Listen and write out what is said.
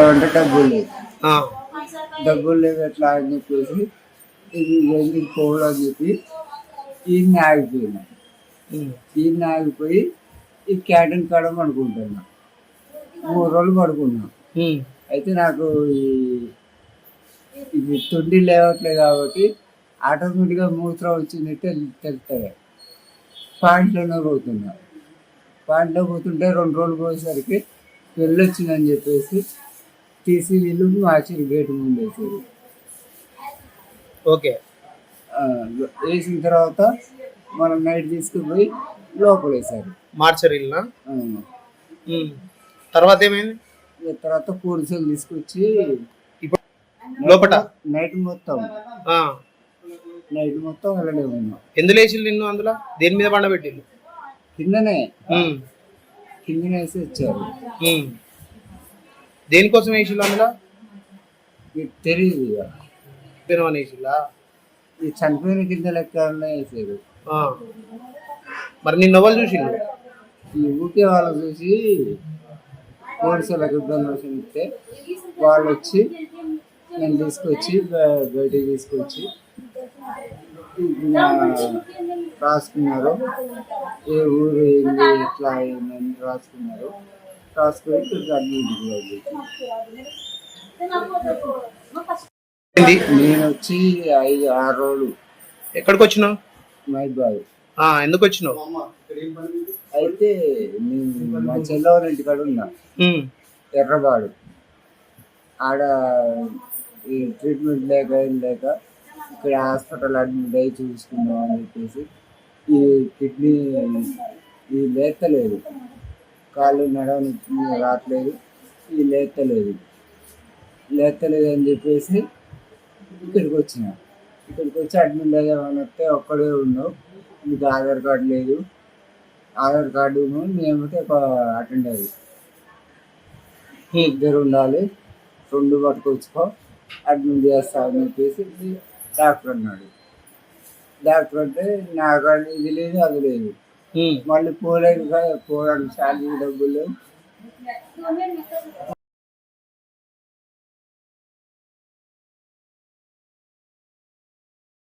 పోదామంటే డబ్బులు డబ్బులు లేవు ఎట్లా అని చెప్పేసి ఇది పోవడం అని చెప్పి ఈయన ఆగిపోయినా ఉమ్, ఈయన ఆగిపోయి ఈ క్యాంటీన్ కాడ పడుకుంటున్నా. మూడు రోజులు పడుకున్నా. అయితే నాకు ఈ ఇది తుండి లేవట్లేదు కాబట్టి ఆటోమేటిక్గా మూత్రం వచ్చింది తెలుస్తుంది పాయింట్లోనే పోతున్నా. పాయింట్లో పోతుంటే రెండు రోజులు పోయేసరికి వెళ్ళొచ్చిందని చెప్పేసి తీసి వీళ్ళు గేటు ముందు వేసారు ఓకే. వేసిన తర్వాత మనం నైట్ తీసుకుపోయి లోపల వేశారు. మార్చరీలనా? ఆ, ఉమ్. తర్వాత ఏమైంది? తర్వాత పోలీసులు తీసుకొచ్చి లోపట? నైట్ మొత్తం. నైట్ మొత్తం అలానే ఉన్నాం. ఎందులో వేసిల్లు నిన్ను అందులో? దేని మీద పండబెట్టిల్లు కిందనే. కిందనే వేసి వచ్చారు. దేనికోసం వేసిల్లు అందులో? మీకు తెలియదు ఇక. వేసిల్లా ఈ చనిపోయిన కింద లెక్క వేసారు. మరి నిన్న ఎవరు చూసిల్లు ఈ ఊకే వాళ్ళు చూసి పోలీసులకు ఇన్ఫర్మేషన్ ఇస్తే వాళ్ళు వచ్చి నేను తీసుకొచ్చి బయటికి తీసుకొచ్చి రాసుకున్నారు. ఏ ఊరు ఏంది ఎట్లా ఏందని రాసుకున్నారు. ఏంది? నేను వచ్చి ఐదు ఆరు రోజులు. ఎక్కడికి వచ్చినావు మైబాద్ ఆ, ఎందుకు వచ్చినావు అయితే మా చెల్లవారి ఇంటికాడ ఉన్నా. ఉమ్, ఎర్రబాడు. ఆడ ఈ ట్రీట్మెంట్ లేక ఏం లేక ఇక్కడ హాస్పిటల్ అడ్మిట్ అయ్యి చూసుకుందాం అని చెప్పేసి ఈ కిడ్నీ ఇది లేస్తలేదు కాళ్ళు నడవని రావట్లేదు ఇది లేతలేదు లేతలేదు అని చెప్పేసి ఇక్కడికి వచ్చిన. ఇక్కడికి వచ్చి అడ్మిట్ అయ్యామని వస్తే ఒక్కడే ఉన్నావు నీకు ఆధార్ కార్డు లేదు. ఆధార్ కార్డు మేమైతే ఒక అటెండ్ అయ్యి. ఇద్దరు ఉండాలి రెండు పట్టుకొచ్చుకో అడ్మిట్ చేస్తామని చెప్పేసి డాక్టర్ అన్నాడు. డాక్టర్ అంటే నాకు కార్డు ఇది లేదు అది లేదు. మళ్ళీ పోలేదు కదా పోరాడు శాలరీ డబ్బులు.